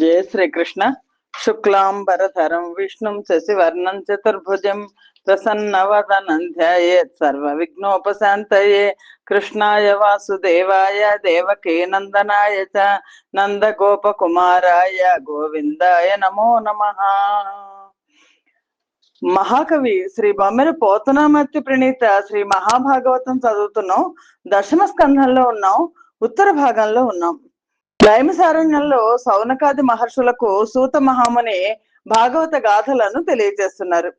జయ శ్రీకృష్ణ. శుక్లాంబరధరం విష్ణుం శశివర్ణం చతుర్భుజం ప్రసన్నవదనం ధ్యాయేత్ సర్వ విఘ్నోపశాంతయే కృష్ణాయ వాసుదేవాయ దేవకీ నందనాయ చ నందగోపకుమారాయ గోవిందాయ నమో నమ. మహాకవి శ్రీ బొమ్మెర పోతనామర్తి ప్రణీత శ్రీ మహాభాగవతం చదువుతున్నాం. దశమ స్కంధంలో ఉన్నాం. ఉత్తర భాగంలో ఉన్నాం. లైమసారణ్యంలో సౌనకాది మహర్షులకు సూత మహాముని భాగవత గాథలను తెలియజేస్తున్నారు.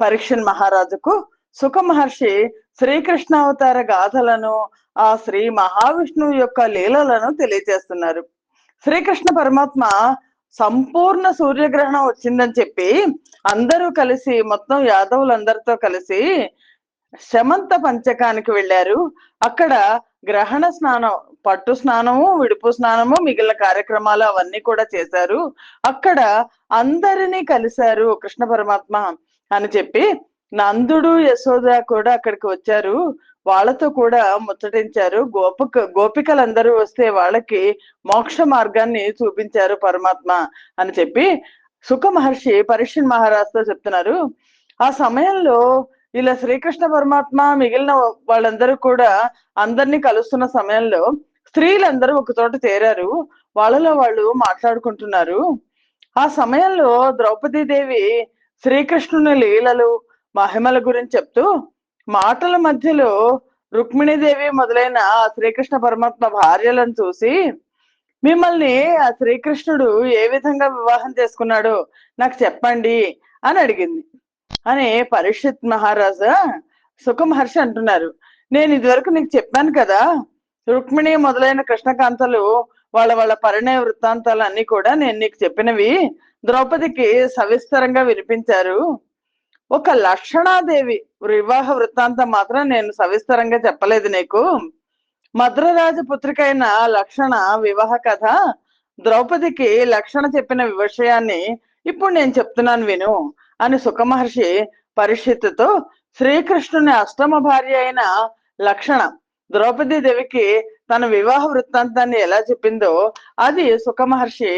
పరీక్షన్ మహారాజుకు సుఖ మహర్షి శ్రీకృష్ణావతార గాథలను ఆ శ్రీ మహావిష్ణువు యొక్క లీలలను తెలియజేస్తున్నారు. శ్రీకృష్ణ పరమాత్మ సంపూర్ణ సూర్యగ్రహణం వచ్చిందని చెప్పి అందరూ కలిసి మొత్తం యాదవులందరితో కలిసి శమంత పంచకానికి వెళ్ళారు. అక్కడ గ్రహణ స్నానం పట్టు స్నానము విడుపు స్నానము మిగిలిన కార్యక్రమాలు అవన్నీ కూడా చేశారు. అక్కడ అందరినీ కలిశారు కృష్ణ పరమాత్మ అని చెప్పి నందుడు యశోద కూడా అక్కడికి వచ్చారు. వాళ్ళతో కూడా ముచ్చటించారు. గోపిక గోపికలందరూ వస్తే వాళ్ళకి మోక్ష మార్గాన్ని చూపించారు పరమాత్మ అని చెప్పి సుఖ మహర్షి పరీక్షణ్ మహారాజుతో చెప్తున్నారు. ఆ సమయంలో ఇలా శ్రీకృష్ణ పరమాత్మ మిగిలిన వాళ్ళందరూ కూడా అందరినీ కలుస్తున్న సమయంలో స్త్రీలందరూ ఒక చోట చేరారు. వాళ్ళలో వాళ్ళు మాట్లాడుకుంటున్నారు. ఆ సమయంలో ద్రౌపదీదేవి శ్రీకృష్ణుని లీలలు మహిమల గురించి చెప్తూ మాటల మధ్యలో రుక్మిణీదేవి మొదలైన శ్రీకృష్ణ పరమాత్మ భార్యలను చూసి మిమ్మల్ని ఆ శ్రీకృష్ణుడు ఏ విధంగా వివాహం చేసుకున్నాడో నాకు చెప్పండి అని అడిగింది. అని పరీక్షిత్ మహారాజా సుఖ మహర్షి అంటున్నారు. నేను ఇదివరకు నీకు చెప్పాను కదా రుక్మిణి మొదలైన కృష్ణకాంతలు వాళ్ళ వాళ్ళ పరిణయ వృత్తాంతాలు అన్ని కూడా నేను నీకు చెప్పినవి ద్రౌపదికి సవిస్తరంగా వినిపించారు. ఒక లక్షణాదేవి వివాహ వృత్తాంతం మాత్రం నేను సవిస్తరంగా చెప్పలేదు నీకు. మద్రరాజ పుత్రిక అయిన లక్షణ వివాహ కథ ద్రౌపదికి లక్షణ చెప్పిన విషయాన్ని ఇప్పుడు నేను చెప్తున్నాను విను అని సుఖమహర్షి పరిషత్తుతో శ్రీకృష్ణుని అష్టమ భార్య అయిన లక్షణ ద్రౌపది దేవికి తన వివాహ వృత్తాంతాన్ని ఎలా చెప్పిందో అది సుఖ మహర్షి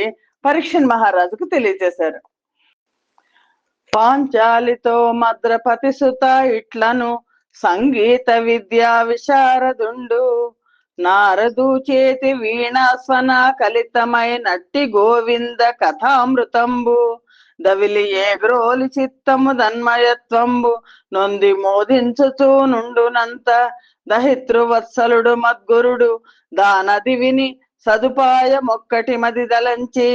పరీక్షన్ మహారాజుకు తెలియజేశారు. పాంచాలితో మద్రపతి సుత ఇట్లను సంగీత విద్యా విశారదుండు. నారదు చేతి వీణాస్వన కలితమై నట్టి గోవింద కథామృతంబు. దవిలి ఏ గ్రోలి చిత్తము దన్మయత్వంబు నొంది మోదించుచూ నుండునంత దహితృవత్సలుడు మద్గురుడు. దానది విని సదుపాయం ఒక్కటి మది దలంచి.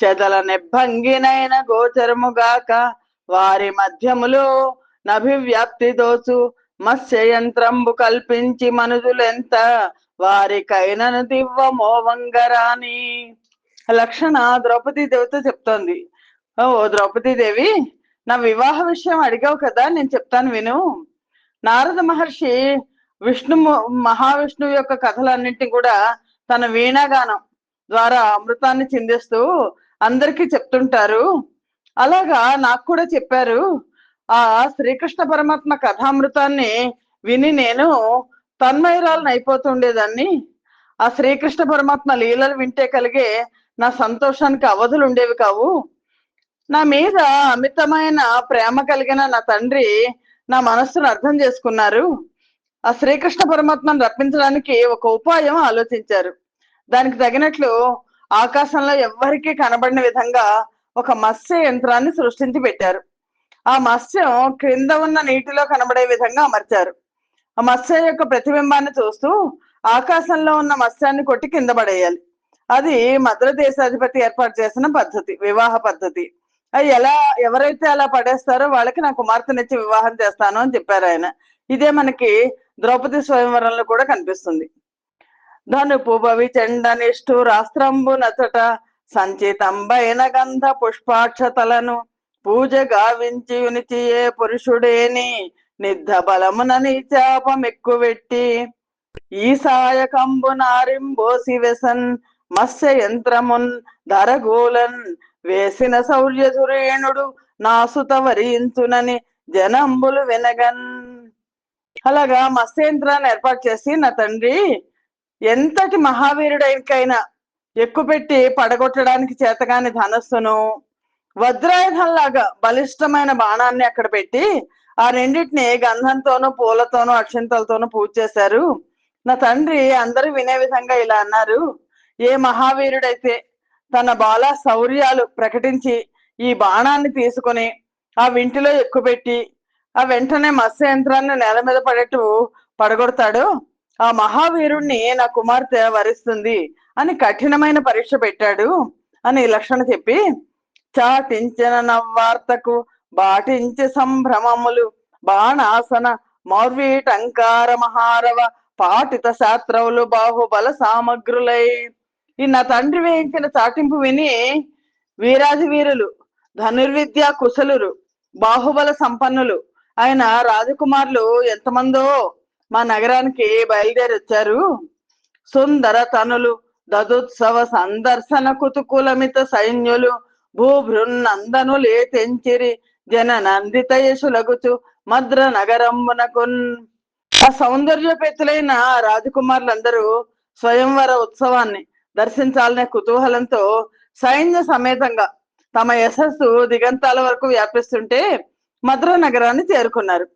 చెదల నెబ్బంగినైన గోచరముగాక వారి మధ్యములో నభివ్యాప్తి దోచు. మత్స్యయంత్రంబు కల్పించి మనుజులెంత వారికైనను దివ్వ మోవంగరాని. లక్షణ ద్రౌపది దేవితో చెప్తోంది. ఓ ద్రౌపది దేవి నా వివాహ విషయం అడిగావు కదా నేను చెప్తాను విను. నారద మహర్షి విష్ణు మహావిష్ణువు యొక్క కథలన్నింటినీ కూడా తన వీణాగానం ద్వారా అమృతాన్ని చిందిస్తూ అందరికీ చెప్తుంటారు. అలాగా నాకు కూడా చెప్పారు. ఆ శ్రీకృష్ణ పరమాత్మ కథామృతాన్ని విని నేను తన్మయరాలను అయిపోతుండేదాన్ని. ఆ శ్రీకృష్ణ పరమాత్మ లీలలు వింటే కలిగే నా సంతోషానికి అవధులు ఉండేవి కావు. నా మీద అమితమైన ప్రేమ కలిగిన నా తండ్రి నా మనస్సును అర్థం చేసుకున్నారు. ఆ శ్రీకృష్ణ పరమాత్మను రప్పించడానికి ఒక ఉపాయం ఆలోచించారు. దానికి తగినట్లు ఆకాశంలో ఎవ్వరికీ కనబడిన విధంగా ఒక మత్స్య యంత్రాన్ని సృష్టించి పెట్టారు. ఆ మత్స్యం క్రింద ఉన్న నీటిలో కనబడే విధంగా అమర్చారు. ఆ మత్స్య యొక్క ప్రతిబింబాన్ని చూస్తూ ఆకాశంలో ఉన్న మత్స్యాన్ని కొట్టి కింద పడేయాలి. అది మద్ర దేశాధిపతి ఏర్పాటు చేసిన పద్ధతి వివాహ పద్ధతి. అది ఎలా ఎవరైతే అలా పడేస్తారో వాళ్ళకి నా కుమార్తెనిచ్చి వివాహం చేస్తాను అని చెప్పారు ఆయన. ఇదే మనకి ద్రౌపది స్వయంవరంలో కూడా కనిపిస్తుంది. ధనుపు భవి నిష్ఠు రాస్త్రంబు నచట సంచితంబైన గంధ పుష్పాక్షతలను పూజ గావించి ఉనిచియే పురుషుడేని నిద్ధ బలమున నీచాపమెక్కువెట్టి సాయకంబు నారింబోసి వెసన్ మత్స్య యంత్రమున్ ధరగోలన్ వేసిన శౌర్య సురేణుడు నాసుత వరించునని జనంబులు వినగన్ అలాగా మత్స్యంత్రాన్ని ఏర్పాటు చేసి నా తండ్రి ఎంతటి మహావీరుడైనకైనా ఎక్కుపెట్టి పడగొట్టడానికి చేతగాని ధనస్సును వజ్రాయుధంలాగా బలిష్టమైన బాణాన్ని అక్కడ పెట్టి ఆ రెండింటిని గంధంతోనూ పూలతోనూ అక్షంతలతోనూ పూజ చేశారు. నా తండ్రి అందరూ వినే విధంగా ఇలా అన్నారు. ఏ మహావీరుడైతే తన బాల శౌర్యాలు ప్రకటించి ఈ బాణాన్ని తీసుకొని ఆ వింటిలో ఎక్కుపెట్టి ఆ వెంటనే మత్స్య యంత్రాన్ని నేల మీద పడేట్టు పడగొడతాడు. ఆ మహావీరుణ్ణి నా కుమార్తె వరిస్తుంది అని కఠినమైన పరీక్ష పెట్టాడు అని లక్షణ చెప్పి చాటించిన నవ్వార్తకు బాటించి సంభ్రమములు బాణాసన మౌర్వీటంకార మహారవ పాటిత శాస్త్రవులు బాహుబల సామగ్రులై. ఈ నా తండ్రి వేయించిన చాటింపు విని వీరాధి వీరులు ధనుర్విద్యా కుశలురు బాహుబల సంపన్నులు ఆయన రాజకుమారులు ఎంతమందో మా నగరానికి బయలుదేరి వచ్చారు. సుందర తనులు దదుత్సవ సందర్శన కుతుకులమిత సైన్యులు భూభృన్నందనులే తెంచిరి జన నందిత యశులగుచు మద్ర నగరంబునకున్ ఆ సౌందర్యపెత్తులైన రాజకుమారులందరూ స్వయంవర ఉత్సవాన్ని దర్శించాలనే కుతూహలంతో సైన్య సమేతంగా తమ యశస్సు దిగంతాల వరకు వ్యాపిస్తుంటే మధుర నగరాన్ని చేరుకున్నారు.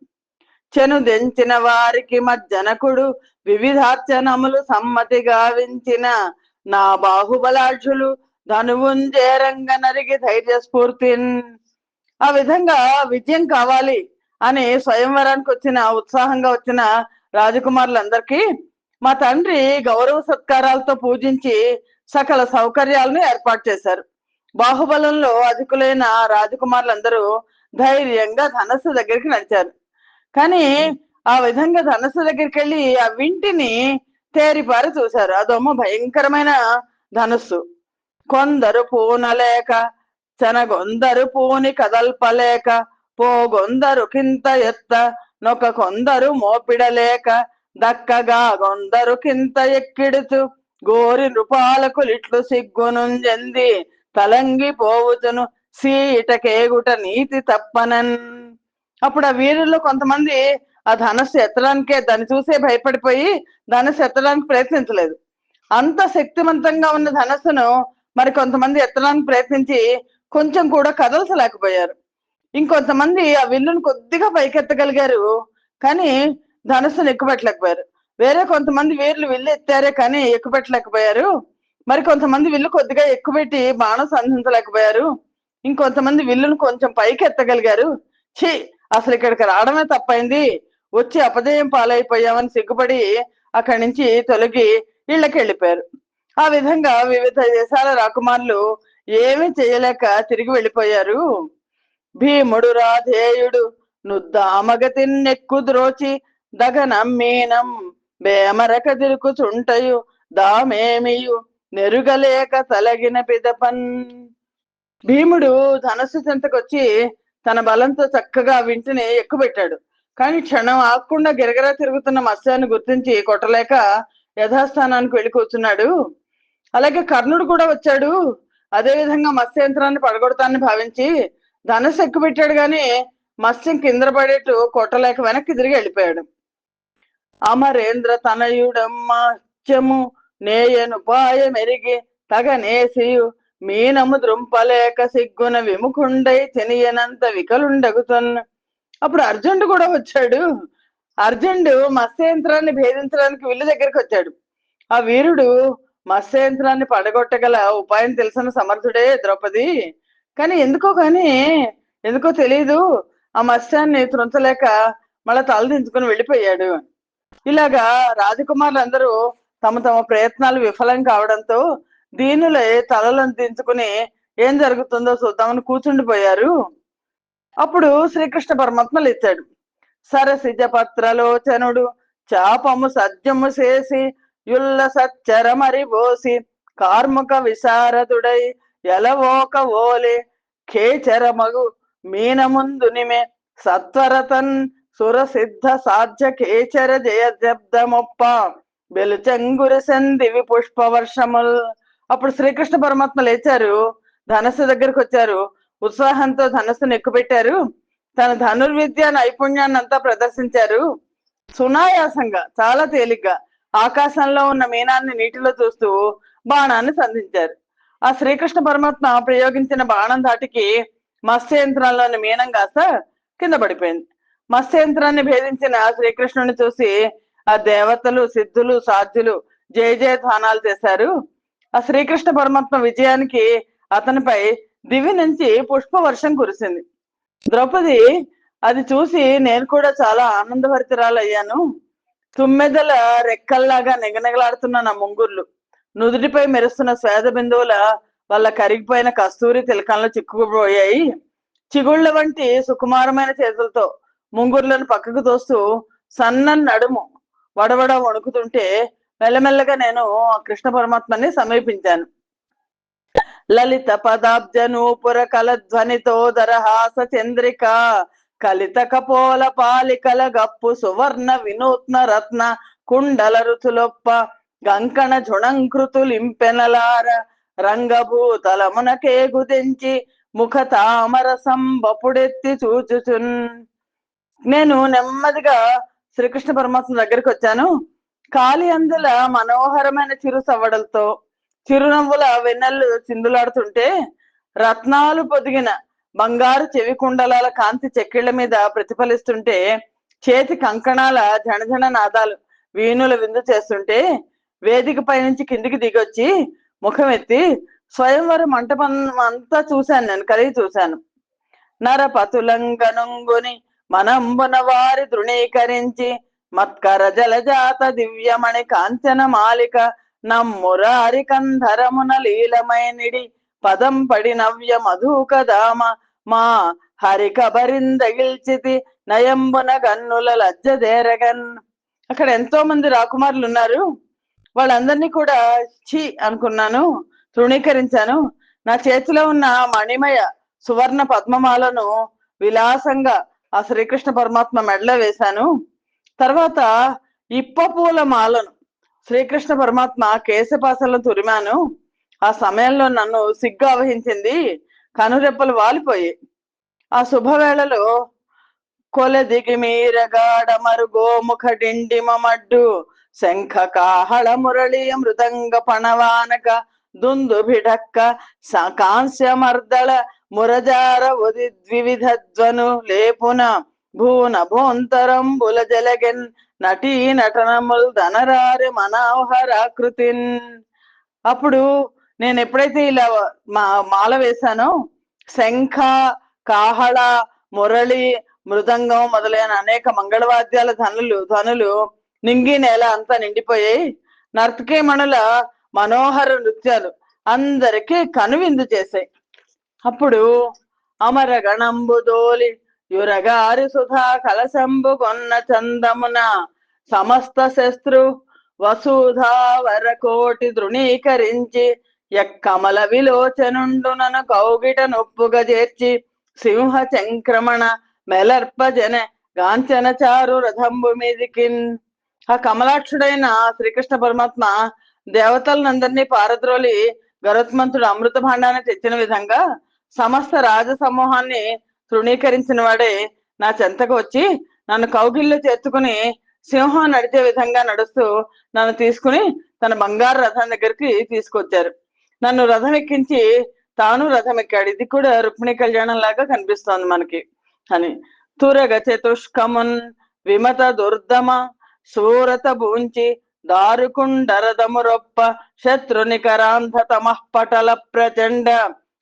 చెను దెంచిన వారికి మజ్జనకుడు వివిధార్చనములు సమ్మతి గావించిన నా ధనువుంజే ధనువుంజేరంగ నరిగి ధైర్య స్ఫూర్తి ఆ విధంగా విజయం కావాలి అని స్వయంవరానికి వచ్చిన ఉత్సాహంగా వచ్చిన రాజకుమారులందరికీ మా తండ్రి గౌరవ సత్కారాలతో పూజించి సకల సౌకర్యాలను ఏర్పాటు చేశారు. బాహుబలంలో అధికులైన రాజకుమారులందరూ ధైర్యంగా ధనస్సు దగ్గరికి నడిచారు. కానీ ఆ విధంగా ధనస్సు దగ్గరికి వెళ్ళి ఆ వింటిని తేరిపారి చూశారు. అదొమ్మ భయంకరమైన ధనుస్సు. కొందరు పూనలేక చెనగొందరు పూని కదల్పలేక పోగొందరు కింత ఎత్త నొక కొందరు మోపిడలేక దక్కగా కొందరు కింత ఎక్కిడుచు గోరి నృపాలకులిట్లు లిట్లు సిగ్గునుంజంది తలంగి పోవుచును సీటకేగుట నీతి తప్పనన్. అప్పుడు ఆ వీరుల్లో కొంతమంది ఆ ధనస్సు ఎత్తడానికే దాన్ని చూసే భయపడిపోయి ధనస్సు ఎత్తడానికి ప్రయత్నించలేదు. అంత శక్తివంతంగా ఉన్న ధనస్సును మరి కొంతమంది ఎత్తడానికి ప్రయత్నించి కొంచెం కూడా కదల్చలేకపోయారు. ఇంకొంతమంది ఆ విల్లును కొద్దిగా పైకెత్తగలిగారు కానీ ధనస్సును ఎక్కుపెట్టలేకపోయారు. వేరే కొంతమంది వీరులు విల్లు ఎత్తారే కానీ ఎక్కుపెట్టలేకపోయారు. మరి కొంతమంది విల్లు కొద్దిగా ఎక్కుపెట్టి బాణం సంధించలేకపోయారు. ఇంకొంతమంది విల్లును కొంచెం పైకి ఎత్తగలిగారు ఛీ! అసలు ఇక్కడికి రావడమే తప్పైంది. వచ్చి అపజయం పాలైపోయామని సిగ్గుపడి అక్కడి నుంచి తొలగి ఇళ్ళకి వెళ్ళిపోయారు ఆ విధంగా వివిధ దేశాల రాకుమారులు ఏమీ చేయలేక తిరిగి వెళ్ళిపోయారు. భీముడు రాధేయుడు నుద్దామగతి నెక్కు ద్రోచి దగనం మీనం బేమరక తిరుకుచుంటయు దామేమియు నెరుగలేక తలగిన పిదపన్. భీముడు ధనస్సు చెంతకొచ్చి తన బలంతో చక్కగా వింటిని ఎక్కుపెట్టాడు. కానీ క్షణం ఆగకుండా గిరగిరా తిరుగుతున్న మత్స్యాన్ని గుర్తించి కొట్టలేక యథాస్థానానికి వెళ్ళి కూర్చున్నాడు. అలాగే కర్ణుడు కూడా వచ్చాడు. అదే విధంగా మత్స్య యంత్రాన్ని పడగొడతానని భావించి ధనస్సు ఎక్కుపెట్టాడు కానీ మత్స్యం కింద పడేట్టు కొట్టలేక వెనక్కి తిరిగి వెళ్ళిపోయాడు. అమరేంద్ర తనయుడమ్మత్యము నేయను పాయ మెరిగి తగనేసియు మీనము ద్రుంపలేక సిగ్గున విముఖుండై తెలియనంత వికలుండగుతున్న అప్పుడు అర్జునుడు కూడా వచ్చాడు. అర్జునుడు మత్స్యంత్రాన్ని భేదించడానికి విల్లు దగ్గరికి వచ్చాడు. ఆ వీరుడు మత్స్యంత్రాన్ని పడగొట్టగల ఉపాయం తెలిసిన సమర్థుడే ద్రౌపది. కానీ ఎందుకో కానీ ఎందుకో తెలియదు ఆ మత్స్యాన్ని త్రుంచలేక మళ్ళా తలదించుకుని వెళ్ళిపోయాడు. ఇలాగా రాజకుమారులందరూ తమ తమ ప్రయత్నాలు విఫలం కావడంతో దీనులే తలలను దించుకుని ఏం జరుగుతుందో చూద్దామని కూర్చుండిపోయారు అప్పుడు శ్రీకృష్ణ పరమాత్మ లేచాడు సరసిజ పత్రలోచనుడు చాపము సద్యము చేసి యుల్ల సచ్చర మరిబోసి కార్ముక విశారదుడై ఎలవోక ఓలే ఖేచరమగు మీనముందు నిమే సత్వరతన్ సురసిద్ధ సాధ్య కేచర జయ జబ్దమొప్ప బెలుచంగురి సందివి పుష్పవర్షముల్ అప్పుడు శ్రీకృష్ణ పరమాత్మ లేచారు. ధనస్సు దగ్గరకు వచ్చారు. ఉత్సాహంతో ధనస్సును ఎక్కుపెట్టారు. తన ధనుర్విద్య నైపుణ్యాన్ని అంతా ప్రదర్శించారు. సునాయాసంగా చాలా తేలిగ్గా ఆకాశంలో ఉన్న మీనాన్ని నీటిలో చూస్తూ బాణాన్ని సంధించారు. ఆ శ్రీకృష్ణ పరమాత్మ ప్రయోగించిన బాణం ధాటికి మత్స్యంత్రంలోని మీనం కాస్త కింద పడిపోయింది. మత్స్యంత్రాన్ని భేదించిన శ్రీకృష్ణుని చూసి ఆ దేవతలు సిద్ధులు సాధ్యులు జయ జయధ్వానాలు చేశారు. ఆ శ్రీకృష్ణ పరమాత్మ విజయానికి అతనిపై దివి నుంచి పుష్ప వర్షం కురిసింది. ద్రౌపది అది చూసి నేను కూడా చాలా ఆనందభరితురాలయ్యాను. తుమ్మెదల రెక్కల్లాగా నిగనగలాడుతున్న నా ముంగుర్లు నుదుటిపై మెరుస్తున్న శ్వేద బిందువుల వాళ్ళ కరిగిపోయిన కస్తూరి తిలకంలో చిక్కుకుపోయాయి. చిగుళ్ళ వంటి సుకుమారమైన చేతులతో ముంగుర్లను పక్కకు తోస్తూ సన్నని నడుము వడవడ వణుకుతుంటే మెల్లమెల్లగా నేను కృష్ణ పరమాత్మని సమీపించాను. లలిత పదాబ్జ నూపుర కల ధ్వనితో దరహాస చంద్రిక కలిత కపోల పాలికల గప్పు సువర్ణ వినూత్న రత్న కుండల రుతులొప్ప గంకణ జుణంకృతులింపెనలార రంగభూతలమునకేగు గుదించి ముఖ తామరసం బపుడెత్తి చూచుచున్. నేను నెమ్మదిగా శ్రీకృష్ణ పరమాత్మ దగ్గరికి వచ్చాను కాలి అందుల మనోహరమైన చిరు సవ్వడలతో చిరునవ్వుల వెన్నెల్లు చిందులాడుతుంటే రత్నాలు పొదిగిన బంగారు చెవి కుండలాల కాంతి చెక్కిళ్ళ మీద ప్రతిఫలిస్తుంటే చేతి కంకణాల జనజన నాదాలు వీణుల విందు చేస్తుంటే వేదిక పైనుంచి కిందికి దిగొచ్చి ముఖం ఎత్తి స్వయంవర మంటపం అంతా చూశాను నేను కలిగి చూశాను. నరపతులంగనుంగుని మనంబున వారి దృణీకరించి మత్కర జలజాత దివ్యమణి కాంచన మాలిక నమ్మురారి కంధరమున లీలమైనిడి పదం పడి నవ్య మధుక దామ మా హరిక బరిందగిల్చితి నయంబున గన్నుల లజ్జదేరగన్ అక్కడ ఎంతో మంది రాకుమారులు ఉన్నారు. వాళ్ళందరినీ కూడా ఛీ అనుకున్నాను తృణీకరించాను. నా చేతిలో ఉన్న మణిమయ సువర్ణ పద్మమాలను విలాసంగా ఆ శ్రీకృష్ణ పరమాత్మ మెడలో వేశాను. తర్వాత ఇప్ప పూల మాలను శ్రీకృష్ణ పరమాత్మ కేశపాసలను తురిమాను. ఆ సమయంలో నన్ను సిగ్గు అవహించింది కనురెప్పలు వాలిపోయి. ఆ శుభవేళలో కొలదిగి మీరగాడ మరుగోముఖ డిండిమడ్డు శంఖ కాహళ మురళి మృదంగ పణవానక దుందు భిడక్క కాంస్య మర్దళ మురజార ఉది ద్వివిధ ధ్వను లేపున భూన భోంతరంబుల జలగెన్ నటీ నటనముల్ ధనరారి మనోహరాకృతిన్. అప్పుడు నేను ఎప్పుడైతే ఇలా మా మాల వేశానో శంఖ కాహళ మురళి మృదంగం మొదలైన అనేక మంగళవాద్యాల ధనులు ధనులు నింగి నేల అంతా నిండిపోయాయి. నర్తకీమణుల మనోహర నృత్యాలు అందరికీ కనువిందు చేశాయి. అప్పుడు అమర గణంబు దోలి యురగారి సుధా కలశంబు కొన్న చందమున సమస్త శస్త్రు వసుధా వరకోటి దృణీకరించి ఎక్కమల విలోచనుండునను కౌగిట నొప్పుగా చేర్చి సింహ చంక్రమణ మెలర్పజన గాంచన చారు రథంబు మీదికిన్. ఆ కమలాక్షుడైన శ్రీకృష్ణ పరమాత్మ దేవతలనందరినీ పారద్రోలి గరుత్మంతుడు అమృత భాండాన్ని తెచ్చిన విధంగా సమస్త రాజ సమూహాన్ని తృణీకరించిన వాడే నా చెంతకు వచ్చి నన్ను కౌగిల్లో చేర్చుకుని సింహం నడిచే విధంగా నడుస్తూ నన్ను తీసుకుని తన బంగారు రథం దగ్గరికి తీసుకొచ్చారు. నన్ను రథం ఎక్కించి తాను రథం ఎక్కాడు ఇది కూడా రుక్మిణి కళ్యాణం లాగా కనిపిస్తోంది మనకి అని. తురగ చతుష్కమున్ విమత దుర్దమ సూరత భూంచి దారుకుండరదమురొప్ప శత్రునికరాంధ తమః పటల ప్రచండ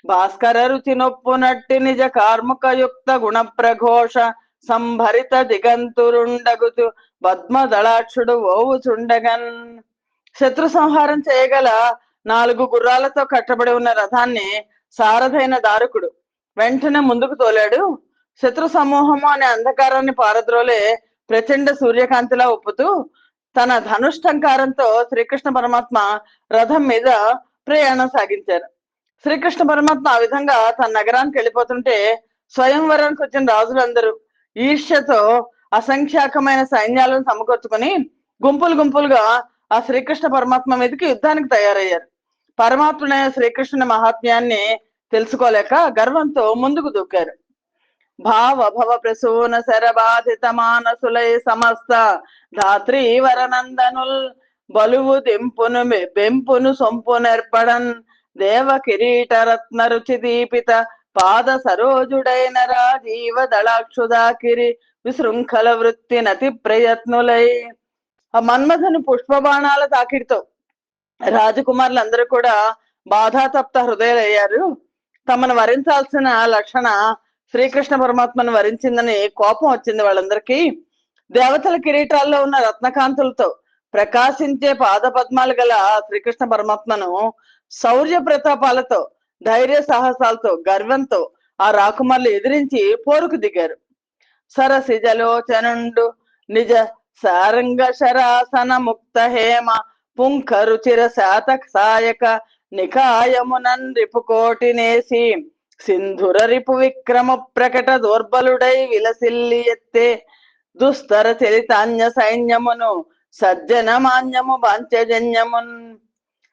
భాస్కర రుచి నొప్పునట్టి నిజ కార్ముకయుక్త గుణ ప్రఘోష సంభరిత దిగంతురుండగుతు పద్మదళాక్షుడు ఓవుచుండగన్. శత్రు సంహారం చేయగల నాలుగు గుర్రాలతో కట్టబడి ఉన్న రథాన్ని సారథైన దారుకుడు వెంటనే ముందుకు తోలాడు. శత్రు సమూహము అనే అంధకారాన్ని పారద్రోలే ప్రచండ సూర్యకాంతిలా ఒప్పుతూ తన ధనుష్టంకారంతో శ్రీకృష్ణ పరమాత్మ రథం మీద ప్రయాణం సాగించారు. శ్రీకృష్ణ పరమాత్మ ఆ విధంగా తన నగరానికి వెళ్ళిపోతుంటే స్వయంవరానికి వచ్చిన రాజులందరూ ఈర్ష్యతో అసంఖ్యాకమైన సైన్యాలను సమకూర్చుకొని గుంపులు గుంపులుగా ఆ శ్రీకృష్ణ పరమాత్మ మీదకి యుద్ధానికి తయారయ్యారు. పరమాత్ముడైన శ్రీకృష్ణుని మహాత్మ్యాన్ని తెలుసుకోలేక గర్వంతో ముందుకు దూకారు. భావ భవ ప్రసూన శరబాధిత మానసులై సమస్త ధాత్రీవరనందనుల్ బలువు దింపును పెంపును బెంపును సొంపు నేర్పడన్ దేవ కిరీట రత్న రుచి దీపిత పాద సరోజుడైన రాజీవ దళాక్షుదాకిరి విశృంఖల వృత్తి నతి ప్రయత్నులై ఆ మన్మథుని పుష్పబాణాల తాకిడితో రాజకుమారులందరూ కూడా బాధాతప్త హృదయాలయ్యారు. తమను వరించాల్సిన లక్షణ శ్రీకృష్ణ పరమాత్మను వరించిందని కోపం వచ్చింది వాళ్ళందరికీ. దేవతల కిరీటాల్లో ఉన్న రత్నకాంతులతో ప్రకాశించే పాద పద్మాలు గల శ్రీకృష్ణ పరమాత్మను శౌర్య ప్రతాపాలతో ధైర్య సాహసాలతో గర్వంతో ఆ రాకుమారులు ఎదిరించి పోరుకు దిగారు. సరసిజలోచనుండు నిజ సారంగ శరాసన ముక్త హేమ పుంకరు చిర శాత సాయక నికాయమునన్ రిపుకోటి నేసి సింధుర రిపు విక్రమ ప్రకట దోర్బలుడై విలసిల్లి ఎత్తే దుస్తర చరితాన్య సైన్యమును సజ్జన మాన్యము బాంచజన్యమున్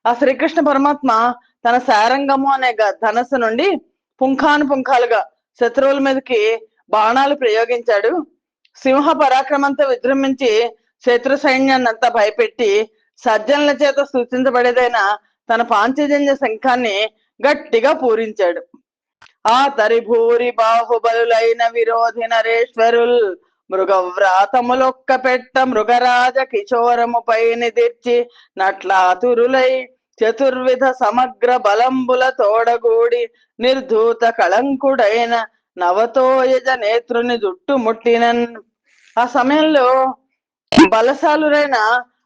ఆ శ్రీకృష్ణ పరమాత్మ తన సారంగము అనే గ- ధనస్సు నుండి పుంఖాను పుంఖాలుగా శత్రువుల మీదకి బాణాలు ప్రయోగించాడు. సింహ పరాక్రమంతో విజృంభించి శత్రు సైన్యాన్నంతా భయపెట్టి సజ్జనుల చేత సూచించబడేదైన తన పాంచజన్య శంఖాన్ని గట్టిగా పూరించాడు. ఆ తరి భూరి బాహుబలులైన విరోధి నరేశ్వరుల్ మృగవ్రాతములొక్క పెట్ట మృగరాజ కిశోరము పైన తెచ్చి నట్లాతురులై చతుర్విధ సమగ్ర బలంబుల తోడగూడి నిర్ధూత కళంకుడైన నవతోయజ నేత్రుని జుట్టు ముట్టిన ఆ సమయంలో బలశాలురైన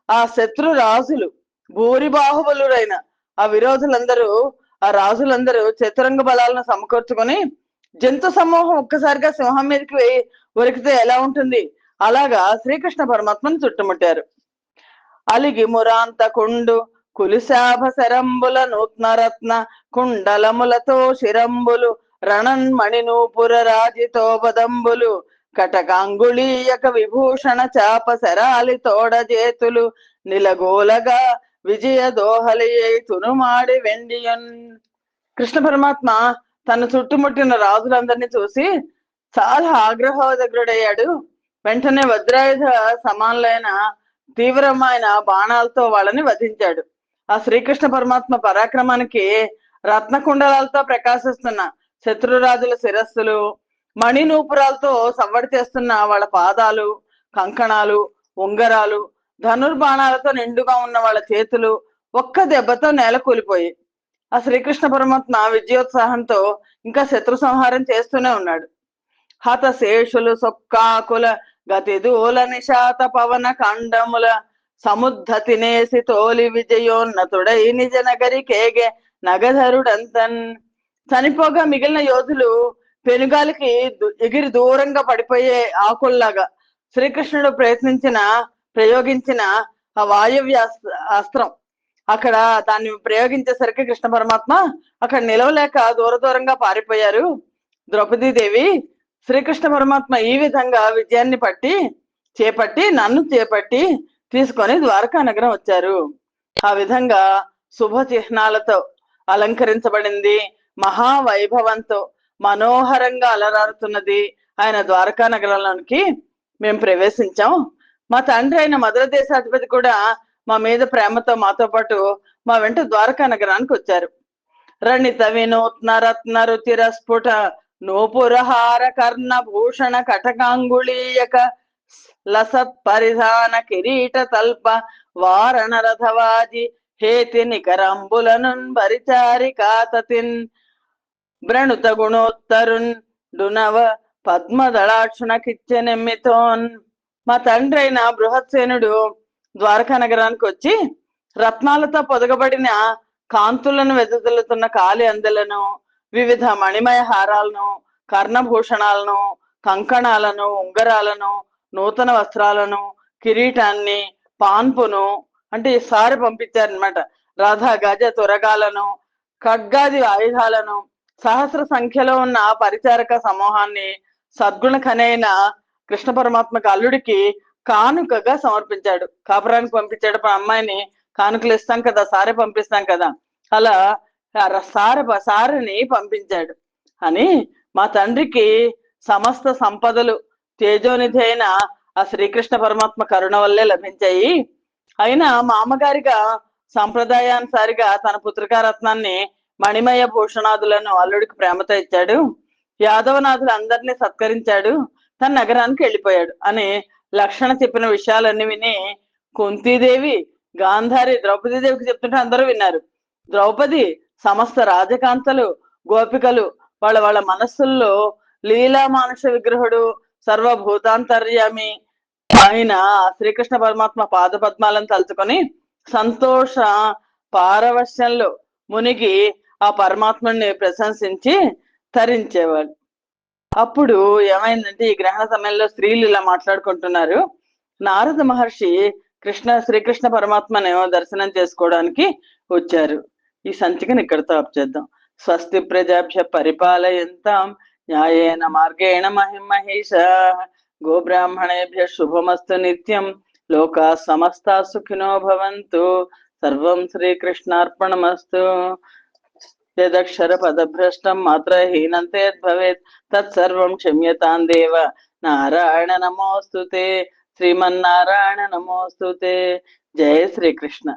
ఆ శత్రు రాజులు భూరి బాహుబలురైన ఆ విరోధులందరూ ఆ రాజులందరూ చతురంగ బలాలను సమకూర్చుకొని జంతు సమూహం ఒక్కసారిగా సింహం మీదకి ఉరికితే ఎలా ఉంటుంది? అలాగా శ్రీకృష్ణ పరమాత్మను చుట్టుముట్టారు. అలిగి మురాంత కుండు కులిశాభ శరంబుల నూత్నరత్న కుండలములతో శిరంబులు రణన్ మణినూపుర రాజితో బదంబులు కటకాంగుళీయక విభూషణ చాప శరాలి తోడ చేతులు నిలగోలగా విజయ దోహలి తునుమాడి వెండియన్. కృష్ణ పరమాత్మ తన చుట్టుముట్టిన రాజులందరినీ చూసి చాలా ఆగ్రహోదగ్రుడయ్యాడు వెంటనే వజ్రాయుధ సమానులైన తీవ్రమైన బాణాలతో వాళ్ళని వధించాడు. ఆ శ్రీకృష్ణ పరమాత్మ పరాక్రమానికి రత్నకుండలాలతో ప్రకాశిస్తున్న శత్రురాజుల శిరస్సులు మణినూపురాలతో సవ్వడి చేస్తున్న వాళ్ళ పాదాలు కంకణాలు ఉంగరాలు ధనుర్బాణాలతో నిండుగా ఉన్న వాళ్ళ చేతులు ఒక్క దెబ్బతో నేల కూలిపోయి. ఆ శ్రీకృష్ణ పరమాత్మ విజయోత్సాహంతో ఇంకా శత్రు సంహారం చేస్తూనే ఉన్నాడు. హత శేషులు సొక్కాకుల గతి దూల నిశాత పవన ఖండముల సముద్ధతినేసి తోలి విజయోన్నతుడై నిజ నగరి కేగే నగధరుడంతన్. చనిపోగా మిగిలిన యోధులు పెనుగాలికి ఎగిరి దూరంగా పడిపోయే ఆకుల్లాగా శ్రీకృష్ణుడు ప్రయత్నించిన ప్రయోగించిన ఆ వాయువ్య అస్త్రం. అక్కడ దాన్ని ప్రయోగించేసరికి కృష్ణ పరమాత్మ అక్కడ నిలవలేక దూర దూరంగా పారిపోయారు. ద్రౌపదీదేవి శ్రీకృష్ణ పరమాత్మ ఈ విధంగా విజయాన్ని పట్టి చేపట్టి నన్ను చేపట్టి తీసుకొని ద్వారకా నగరం వచ్చారు. ఆ విధంగా శుభ చిహ్నాలతో అలంకరించబడింది. మహావైభవంతో మనోహరంగా అలరారుతున్నది ఆయన ద్వారకా నగరంలోనికి మేము ప్రవేశించాం. మా తండ్రి అయిన మధుర దేశాధిపతి కూడా మా మీద ప్రేమతో మాతో పాటు మా వెంట ద్వారకా నగరానికి వచ్చారు. రణిత వినూత్న రత్న రుచిర స్ఫుట నూపురహార కర్ణ భూషణ కటకాంగుళీయక లసత్ పరిధాన కిరీట తల్ప వారణ రథవాజి హేతి నికరంబులనున్ బరిచారి కాతతిన్ బ్రణుత గుణోత్తరున్ డునవ పద్మదళాక్షునకిచ్చెనెమ్మితోన్ మా తండ్రి అయిన బృహత్సేనుడు ద్వారకా నగరానికి వచ్చి రత్నాలతో పొదగబడిన కాంతులను వెదజల్లుతున్న కాలి అందలను వివిధ మణిమయ హారాలను కర్ణభూషణాలను కంకణాలను ఉంగరాలను నూతన వస్త్రాలను కిరీటాన్ని పాన్పును అంటే ఈసారి పంపించారనమాట రాధా గజ తురగాలను ఖడ్గాది ఆయుధాలను సహస్ర సంఖ్యలో ఉన్న పరిచారక సమూహాన్ని సద్గుణఖనైన కృష్ణ పరమాత్మకు అల్లుడికి కానుకగా సమర్పించాడు. కాపురానికి పంపించాడు. అమ్మాయిని కానుకలు ఇస్తాం కదా సారే పంపిస్తాం కదా. అలా సార సారిని పంపించాడు. అని మా తండ్రికి సమస్త సంపదలు తేజోనిధి అయిన ఆ శ్రీకృష్ణ పరమాత్మ కరుణ వల్లే లభించాయి. అయినా మా అమ్మగారిగా సంప్రదాయానుసారిగా తన పుత్రికారత్నాన్ని మణిమయ భూషణాదులను అల్లుడికి ప్రేమతో ఇచ్చాడు. యాదవనాథులు అందరినీ సత్కరించాడు. తన నగరానికి వెళ్ళిపోయాడు అని లక్షణ చెప్పిన విషయాలన్నీ విని కుంతీదేవి గాంధారి ద్రౌపదీదేవికి చెప్తుంటే అందరూ విన్నారు. ద్రౌపది సమస్త రాజకాంతలు గోపికలు వాళ్ళ వాళ్ళ మనస్సుల్లో లీలా మానుష విగ్రహుడు సర్వభూతాంతర్యామి ఆయన శ్రీకృష్ణ పరమాత్మ పాద పద్మాలను తలుచుకొని సంతోష పారవశ్యంలో మునిగి ఆ పరమాత్మని ప్రశంసించి తరించేవాడు. అప్పుడు ఏమైందంటే ఈ గ్రహణ సమయంలో స్త్రీలు ఇలా మాట్లాడుకుంటున్నారు. నారద మహర్షి కృష్ణ శ్రీకృష్ణ పరమాత్మను దర్శనం చేసుకోవడానికి వచ్చారు. ఈ సంచికను ఇక్కడతో ఆప్ చేద్దాం. స్వస్తి ప్రజాభ్య పరిపాలయంతాం. న్యాయేన మార్గేణ మహిమహేష. గోబ్రాహ్మణేభ్య శుభమస్తు నిత్యం. లోకా సమస్త సుఖినో భవంతు. సర్వం శ్రీకృష్ణార్పణమస్తు. యదక్షర పదభ్రష్టం మాత్ర హీనంతే భవేత్ తత్సర్వం క్షమ్యతాం దేవ. నారాయణ నమోస్తుతే. శ్రీమన్నారాయణ నమోస్తుతే. జయ శ్రీకృష్ణ.